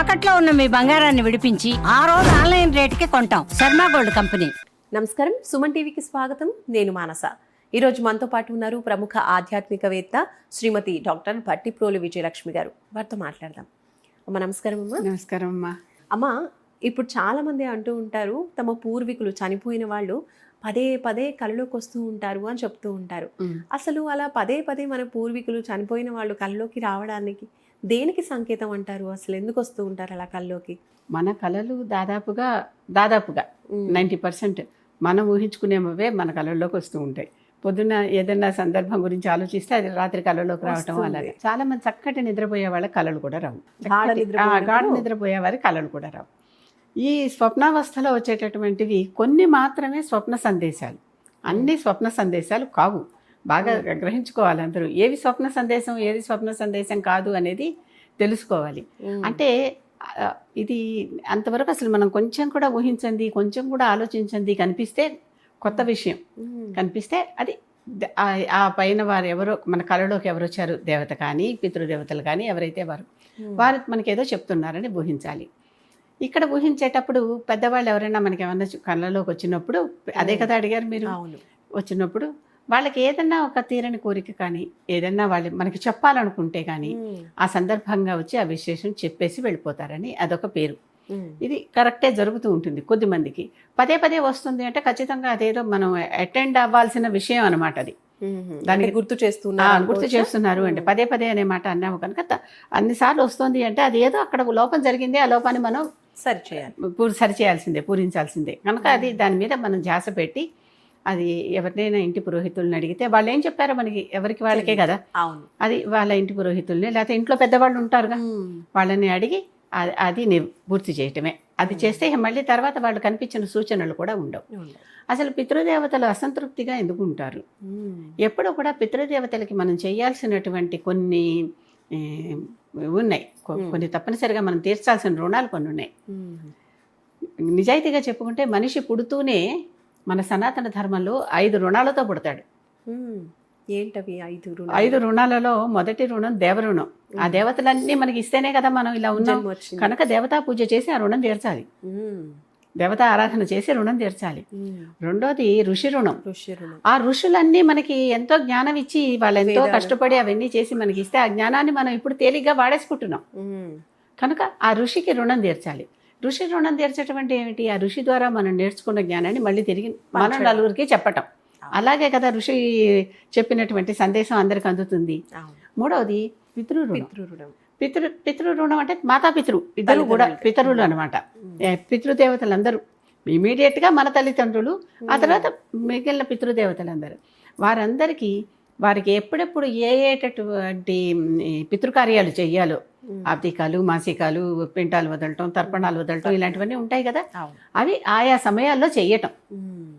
తాకట్లో ఉన్న మీ బంగారాన్ని విడిపించి ఆ రోజు ఆన్లైన్ రేటుకి కొంటాం. Sharma gold company. నమస్కారం. సుమన్ టీవీకి స్వాగతం. నేను మానస. ఈరోజు మనతో పాటు ఉన్నారు ప్రముఖ ఆధ్యాత్మికవేత్త శ్రీమతి డాక్టర్ భట్టిప్రోలు విజయలక్ష్మి గారు. వారితో మాట్లాడదాం. అమ్మ నమస్కారం అమ్మా. నమస్కారం అమ్మా. అమ్మ ఇప్పుడు చాలా మంది అంటూ ఉంటారు తమ పూర్వీకులు చనిపోయిన వాళ్ళు పదే పదే కళ్ళలోకి వస్తూ ఉంటారు అని చెప్తూ ఉంటారు. అసలు అలా పదే పదే మన పూర్వీకులు చనిపోయిన వాళ్ళు కళ్ళలోకి రావడానికి దేనికి సంకేతం అంటారు? అసలు ఎందుకు వస్తూ ఉంటారు అలా కళ్ళలోకి మన కళలు దాదాపుగా దాదాపుగా నైంటీ పర్సెంట్ మనం ఊహించుకునేవే మన కళల్లోకి వస్తూ ఉంటాయి. పొద్దున్న ఏదైనా సందర్భం గురించి ఆలోచిస్తే అది రాత్రి కళలోకి రావటం. అలాగే. చాలా మంది చక్కటి నిద్రపోయే వాళ్ళ కళలు కూడా రావు. గాఢ నిద్రపోయే వారి కళలు కూడా రావు. ఈ స్వప్నావస్థలో వచ్చేటటువంటివి కొన్ని మాత్రమే స్వప్న సందేశాలు. అన్ని స్వప్న సందేశాలు కావు. బాగా గ్రహించుకోవాలి అందరూ. ఏవి స్వప్న సందేశం ఏది స్వప్న సందేశం కాదు అనేది తెలుసుకోవాలి. అంటే ఇది అంతవరకు అసలు మనం కొంచెం కూడా ఊహించండి కొంచెం కూడా ఆలోచించండి కనిపిస్తే కొత్త విషయం. కనిపిస్తే అది ఆ- పైన వారు ఎవరో మన కళలోకి ఎవరు వచ్చారు దేవత కానీ పితృదేవతలు కానీ ఎవరైతే వారు వారు మనకేదో చెప్తున్నారని ఊహించాలి. ఇక్కడ ఊహించేటప్పుడు పెద్దవాళ్ళు ఎవరైనా మనకి ఏమన్నా కళ్ళలోకి వచ్చినప్పుడు అదే కదా అడిగారు మీరు? వచ్చినప్పుడు వాళ్ళకి ఏదన్నా ఒక తీరని కోరిక కానీ ఏదన్నా వాళ్ళు మనకి చెప్పాలనుకుంటే కానీ ఆ సందర్భంగా వచ్చి ఆ విశేషం చెప్పేసి వెళ్ళిపోతారని అదొక పేరు. ఇది కరెక్టే జరుగుతూ ఉంటుంది కొద్ది మందికి. పదే పదే వస్తుంది అంటే ఖచ్చితంగా అదేదో మనం అటెండ్ అవ్వాల్సిన విషయం అనమాట అది. దానికి దానికి గుర్తు చేస్తున్నారు గుర్తు చేస్తున్నారు అంటే పదే పదే అనే మాట అన్నాము కనుక అన్నిసార్లు వస్తుంది అంటే అది ఏదో అక్కడ లోపం జరిగింది ఆ లోపాన్ని మనం సరి చేయాలి పూరి సరి చేయాల్సిందే పూరించాల్సిందే. కనుక అది దాని మీద మనం ధ్యాస పెట్టి అది ఎవరినైనా ఇంటి పురోహితుల్ని అడిగితే వాళ్ళు ఏం చెప్పారో మనకి? ఎవరికి వాళ్ళకే కదా? అవును. అది వాళ్ళ ఇంటి పురోహితుల్ని లేకపోతే ఇంట్లో పెద్దవాళ్ళు ఉంటారుగా. వాళ్ళని అడిగి అది పూర్తి చేయటమే. అది చేస్తే మళ్ళీ తర్వాత వాళ్ళు కనిపించిన సూచనలు కూడా ఉండవు. అసలు పితృదేవతలు అసంతృప్తిగా ఎందుకు ఉంటారు? ఎప్పుడు కూడా పితృదేవతలకి మనం చేయాల్సినటువంటి కొన్ని ఉన్నాయి. కొన్ని తప్పనిసరిగా మనం తీర్చాల్సిన రుణాలు కొన్ని ఉన్నాయి. నిజాయితీగా చెప్పుకుంటే మనిషి పుడుతూనే మన సనాతన ధర్మంలో ఐదు రుణాలతో పుడతాడు. ఏంటవి ఐదు రుణాలు? ఐదు రుణాలలో మొదటి రుణం దేవరుణం ఆ దేవతలన్నీ మనకి ఇస్తేనే కదా మనం ఇలా ఉన్నాం. కనుక దేవతా పూజ చేసి ఆ రుణం తీర్చాలి. దేవతా ఆరాధన చేసి రుణం తీర్చాలి. రెండోది ఋషి రుణం ఆ ఋషులన్నీ మనకి ఎంతో జ్ఞానం ఇచ్చి వాళ్ళు ఎంతో. కష్టపడి అవన్నీ చేసి మనకి ఇస్తే ఆ జ్ఞానాన్ని మనం ఇప్పుడు తేలిగ్గా వాడేసుకుంటున్నాం. కనుక ఆ ఋషికి రుణం తీర్చాలి ఋషి రుణం తీర్చడం అంటే ఏమిటి? ఆ ఋషి ద్వారా మనం నేర్చుకున్న జ్ఞానాన్ని మళ్ళీ తిరిగి మనం. నలుగురికి చెప్పటం. అలాగే కదా ఋషి చెప్పినటువంటి సందేశం అందరికి అందుతుంది. మూడవది పితృ రుణం. పితృ పితృ పితృ రుణం అంటే మాతాపితృ ఇద్దరు కూడా. పితరులు అనమాట పితృదేవతలందరూ ఇమీడియట్గా మన తల్లిదండ్రులు ఆ తర్వాత మిగిలిన పితృదేవతలందరూ. వారందరికీ వారికి ఎప్పుడెప్పుడు ఏ ఏటటువంటి పితృకార్యాలు చెయ్యాలో ఆబ్దికాలు మాసికాలు పింటాలు వదలటం తర్పణాలు వదలటం ఇలాంటివన్నీ ఉంటాయి కదా. అవి ఆయా సమయాల్లో చెయ్యటం ఉమ్.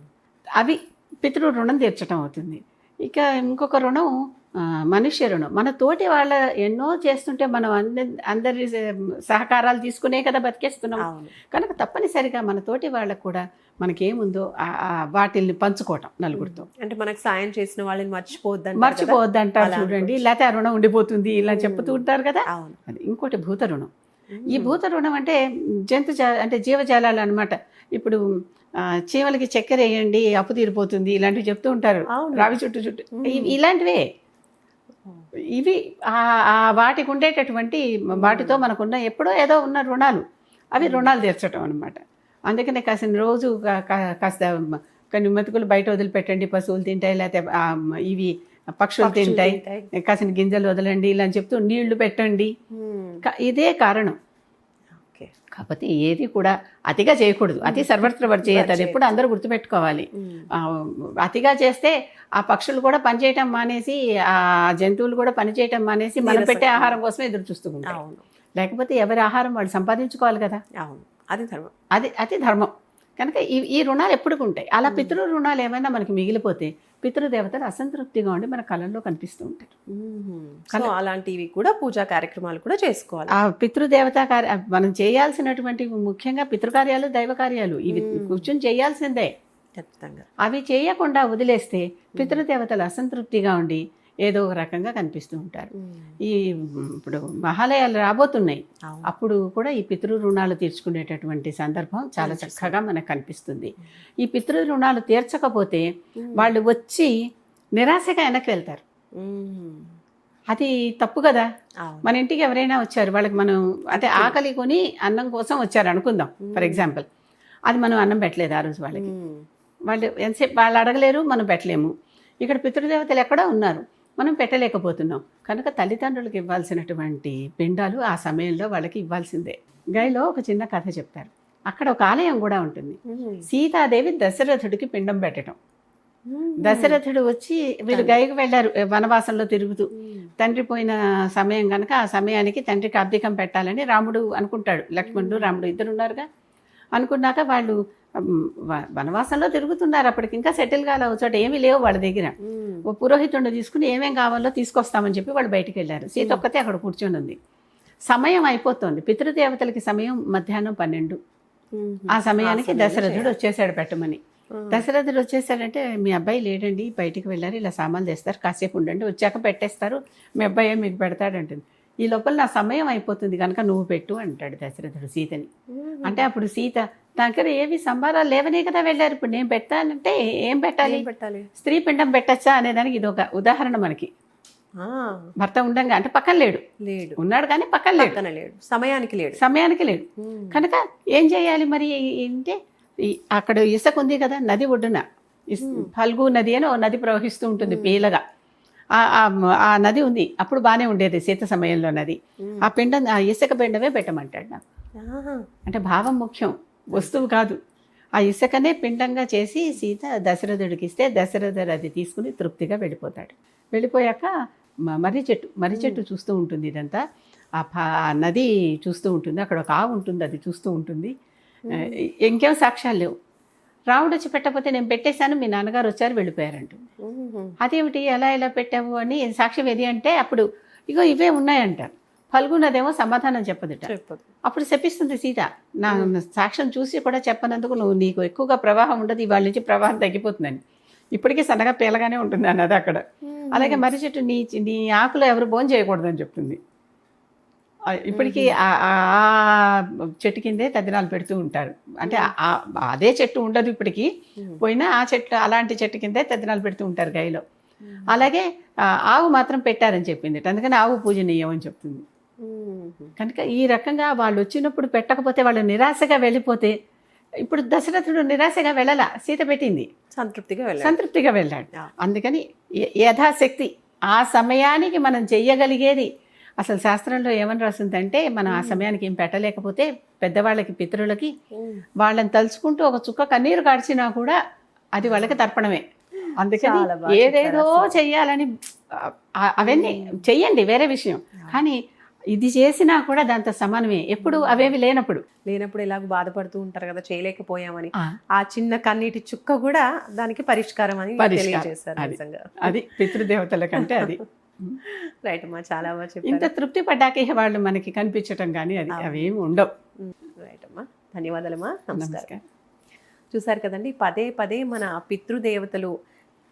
అవి పితృ రుణం తీర్చడం అవుతుంది. ఇక ఇంకొక రుణం మనుష్య రుణం. మన తోటి వాళ్ళ ఎన్నో చేస్తుంటే మనం అందరి అందరి సహకారాలు తీసుకునే కదా బతికేస్తున్నాం. కనుక తప్పనిసరిగా మన తోటి వాళ్ళకు కూడా మనకేముందో వాటిల్ని పంచుకోవటం నలుగురితో. అంటే మనకు సాయం చేసిన వాళ్ళని మర్చిపోవద్దు మర్చిపోవద్దంటారు అలా చూడండి. లేకపోతే ఆ రుణం ఉండిపోతుంది ఇలా. చెప్తూ ఉంటారు కదా? అది ఇంకోటి భూత రుణం. ఈ. భూత రుణం అంటే జంతు అంటే జీవజాలాలు అనమాట ఇప్పుడు చీమలకి చక్కెర వేయండి అప్పు తీరిపోతుంది ఇలాంటివి చెప్తూ ఉంటారు. అవును. రావి చుట్టూ చుట్టూ. ఇలాంటివే. ఇవి వాటికి ఉండేటటువంటి వాటితో మనకున్న ఎప్పుడో ఏదో ఉన్న రుణాలు. అవి రుణాలు తీర్చడం అనమాట అందుకనే కాసిన రోజు కాస్త కొన్ని మెతుకులు బయట వదిలిపెట్టండి పశువులు తింటాయి లేకపోతే ఇవి పక్షులు తింటాయి. కాసిన గింజలు వదలండి ఇలా అని చెప్తూ నీళ్ళు పెట్టండి. క- ఇదే కారణం. కాకపోతే ఏది కూడా అతిగా చేయకూడదు. అతి సర్వత్ర వర్జేయత అది ఎప్పుడు అందరూ గుర్తుపెట్టుకోవాలి. అతిగా చేస్తే ఆ పక్షులు కూడా పనిచేయటం మానేసి ఆ జంతువులు కూడా పనిచేయటం మానేసి మనం. పెట్టే ఆహారం కోసం ఎదురు చూస్తూ అవును. లేకపోతే ఎవరి ఆహారం వాళ్ళు సంపాదించుకోవాలి కదా? అవును. అది ధర్మం. అది అతి ధర్మం. కనుక ఈ ఈ రుణాలు ఎప్పుడు ఉంటాయి అలా పితృ రుణాలు ఏమైనా మనకి మిగిలిపోతే పితృదేవతలు అసంతృప్తిగా ఉండి మన కళల్లో కనిపిస్తూ ఉంటారు. అలాంటివి కూడా పూజా కార్యక్రమాలు కూడా చేసుకోవాలి. ఆ పితృదేవత కార్య మనం చేయాల్సినటువంటి ముఖ్యంగా పితృకార్యాలు దైవ కార్యాలు ఇవి. కూర్చొని చేయాల్సిందే. ఖచ్చితంగా. అవి చేయకుండా వదిలేస్తే పితృదేవతలు అసంతృప్తిగా ఉండి ఏదో ఒక రకంగా కనిపిస్తూ ఉంటారు. ఈ ఇప్పుడు మహాలయాలు రాబోతున్నాయి. అప్పుడు కూడా ఈ పితృ రుణాలు తీర్చుకునేటటువంటి సందర్భం చాలా చక్కగా మనకు కనిపిస్తుంది. ఈ పితృ రుణాలు తీర్చకపోతే వాళ్ళు వచ్చి నిరాశగా వెనక్కి వెళ్తారు. అది తప్పు కదా. మన ఇంటికి ఎవరైనా వచ్చారు వాళ్ళకి మనం అంటే ఆకలి కొని అన్నం కోసం వచ్చారు అనుకుందాం ఫర్ ఎగ్జాంపుల్. అది మనం అన్నం పెట్టలేదు ఆ రోజు వాళ్ళకి. వాళ్ళు ఎంతసేపు వాళ్ళు అడగలేరు మనం పెట్టలేము. ఇక్కడ పితృదేవతలు ఎక్కడో ఉన్నారు. మనం పెట్టలేకపోతున్నాం. కనుక తల్లిదండ్రులకు ఇవ్వాల్సినటువంటి పిండాలు ఆ సమయంలో వాళ్ళకి ఇవ్వాల్సిందే. గైలో ఒక చిన్న కథ చెప్తారు. అక్కడ ఒక ఆలయం కూడా ఉంటుంది. సీతాదేవి దశరథుడికి పిండం పెట్టడం. దశరథుడు వచ్చి వీళ్ళు గైకి వెళ్ళారు వనవాసంలో తిరుగుతూ. తండ్రి పోయిన సమయం కనుక ఆ సమయానికి తండ్రికి అబ్దికం పెట్టాలని రాముడు అనుకుంటాడు. లక్ష్మణుడు రాముడు ఇద్దరు ఉన్నారుగా. అనుకున్నాక వాళ్ళు వనవాసంలో తిరుగుతున్నారు అప్పటికి. ఇంకా సెటిల్ కాలే చోట ఏమీ లేవు వాళ్ళ దగ్గర. ఓ పురోహితుడిని తీసుకుని ఏమేం కావాలో తీసుకొస్తామని చెప్పి వాళ్ళు బయటికి వెళ్ళారు. సీత ఒక్కతే అక్కడ కూర్చొని ఉంది. సమయం అయిపోతుంది. పితృదేవతలకి సమయం మధ్యాహ్నం పన్నెండు. ఆ సమయానికి దశరథుడు. వచ్చేసాడు పెట్టమని. దశరథుడు వచ్చేసాడంటే మీ అబ్బాయి లేడండి బయటికి వెళ్ళారు ఇలా సామాన్లు తెస్తారు కాసేపు ఉండండి వచ్చాక పెట్టేస్తారు. మీ అబ్బాయి మీకు పెడతాడంటుంది. ఈ లోపల నా సమయం అయిపోతుంది కనుక నువ్వు పెట్టు అంటాడు దశరథుడు సీతని. అంటే అప్పుడు సీత దగ్గర ఏవి సంబారాలు లేవనే కదా వెళ్ళారు. ఇప్పుడు నేను పెట్టానంటే ఏం పెట్టాలి? పెట్టాలి? స్త్రీ పిండం పెట్టచ్చా? అనేదానికి ఇది ఒక ఉదాహరణ మనకి. భర్త ఉండంగా అంటే పక్కన లేడు. లేడు. ఉన్నాడు కానీ పక్కన లేడు. లేడు. సమయానికి లేడు. సమయానికి లేడు. కనుక ఏం చేయాలి మరి? అంటే ఈ- అక్కడ ఇసుక ఉంది కదా నది ఒడ్డున. ఫల్గు నది అని నది ప్రవహిస్తూ ఉంటుంది పీలగా. ఆ- నది ఉంది. అప్పుడు బాగానే ఉండేది శీత సమయంలో నది. ఆ పిండం ఆ ఇసుక పిండమే పెట్టమంటాడు నాకు. అంటే భావం ముఖ్యం. వస్తువు కాదు. ఆ ఇసుకనే పిండంగా చేసి సీత దశరథుడికి ఇస్తే దశరథుడు అది తీసుకుని తృప్తిగా వెళ్ళిపోతాడు. వెళ్ళిపోయాక మర్రి చెట్టు మర్రి చెట్టు చూస్తూ ఉంటుంది ఇదంతా. ఆ ప- ఆ నది చూస్తూ ఉంటుంది. అక్కడ ఒక ఆవు ఉంటుంది అది చూస్తూ ఉంటుంది. ఇంకేం సాక్ష్యాలు లేవు. రాముడు వచ్చి పెట్టకపోతే నేను పెట్టేశాను మీ నాన్నగారు వచ్చారు వెళ్ళిపోయారంటుంది మ్మ్. అదేమిటి ఎలా ఎలా పెట్టావు అని సాక్ష్యం ఏది అంటే అప్పుడు ఇగో ఇవే ఉన్నాయంటారు ఫల్గునదేమో సమాధానం చెప్పదుట. చెప్పదు. అప్పుడు శపిస్తుంది సీత. నా సాక్ష్యం చూసి కూడా చెప్పనందుకు నువ్వు నీకు ఎక్కువగా ప్రవాహం ఉండదు ఇవాళ నుంచి ప్రవాహం తగ్గిపోతుందని. ఇప్పటికీ సన్నగా పీలగానే ఉంటుంది అన్నది అక్కడ అలాగే మర్రి చెట్టు నీ నీ ఆకులు ఎవరు భోజనం చేయకూడదని చెప్తుంది. ఇప్పటికీ ఆ- చెట్టు కిందే తద్దినాలు పెడుతూ ఉంటారు. అంటే అదే చెట్టు ఉండదు ఇప్పటికీ. పోయినా ఆ చెట్టు అలాంటి చెట్టు కిందే తద్దినాలు పెడుతూ ఉంటారు గైలో అలాగే ఆవు మాత్రం పెట్టారని చెప్పింది అందుకని ఆవు పూజనీయం అని చెప్తుంది. కనుక ఈ రకంగా వాళ్ళు వచ్చినప్పుడు పెట్టకపోతే వాళ్ళు నిరాశగా వెళ్ళిపోతే ఇప్పుడు దశరథుడు నిరాశగా వెళ్ళాల? సీత పెట్టింది. సంతృప్తిగా వెళ్ళాడు. సంతృప్తిగా వెళ్ళాడు. అందుకని యథాశక్తి ఆ సమయానికి మనం చెయ్యగలిగేది అసలు శాస్త్రంలో ఏమని రాసిందంటే మనం ఆ సమయానికి ఏం పెట్టలేకపోతే పెద్దవాళ్ళకి పితరులకి మ్మ్. వాళ్ళని తలుచుకుంటూ ఒక చుక్క కన్నీరు కాడ్చినా కూడా అది వాళ్ళకి తర్పణమే. అందుకని ఏదేదో చెయ్యాలని అవన్నీ చెయ్యండి వేరే విషయం. కానీ ఇది చేసినా కూడా దాంతో సమానమే. ఎప్పుడు అవేవి లేనప్పుడు. లేనప్పుడు ఎలాగో బాధపడుతూ ఉంటారు కదా చేయలేకపోయామని. ఆ, చిన్న కన్నీటి చుక్క కూడా దానికి పరిష్కారం అని. తెలియజేశారు అది పితృదేవతల కంటే అది. రైట్ అమ్మా చాలా బాగా ఇంత చెప్పారు తృప్తి పడ్డాక వాళ్ళు మనకి కనిపించటం కానీ అది అవేమి ఉండవు. రైట్ అమ్మా ధన్యవాదాలమ్మా నమస్కారం. నమస్కారం. చూసారు కదండి పదే పదే మన పితృదేవతలు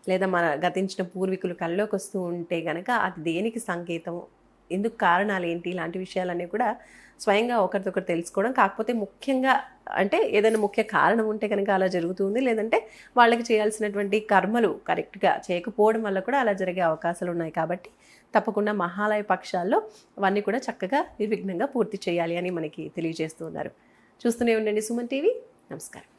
లేదా మన గతించిన పూర్వీకులు కళ్ళలోకి వస్తూ ఉంటే గనక అది దేనికి సంకేతం? ఎందుకు కారణాలు ఏంటి? ఇలాంటి విషయాలన్నీ కూడా స్వయంగా ఒకరిదొకరు తెలుసుకోవడం. కాకపోతే ముఖ్యంగా అంటే ఏదైనా ముఖ్య కారణం ఉంటే కనుక అలా జరుగుతుంది. లేదంటే వాళ్ళకి చేయాల్సినటువంటి కర్మలు కరెక్ట్గా చేయకపోవడం వల్ల కూడా అలా జరిగే అవకాశాలు ఉన్నాయి. కాబట్టి తప్పకుండా మహాలయ పక్షాల్లో అవన్నీ కూడా చక్కగా నిర్విఘ్నంగా పూర్తి చేయాలి అని మనకి తెలియజేస్తున్నారు చూస్తూనే ఉండండి సుమన్ టీవీ. నమస్కారం.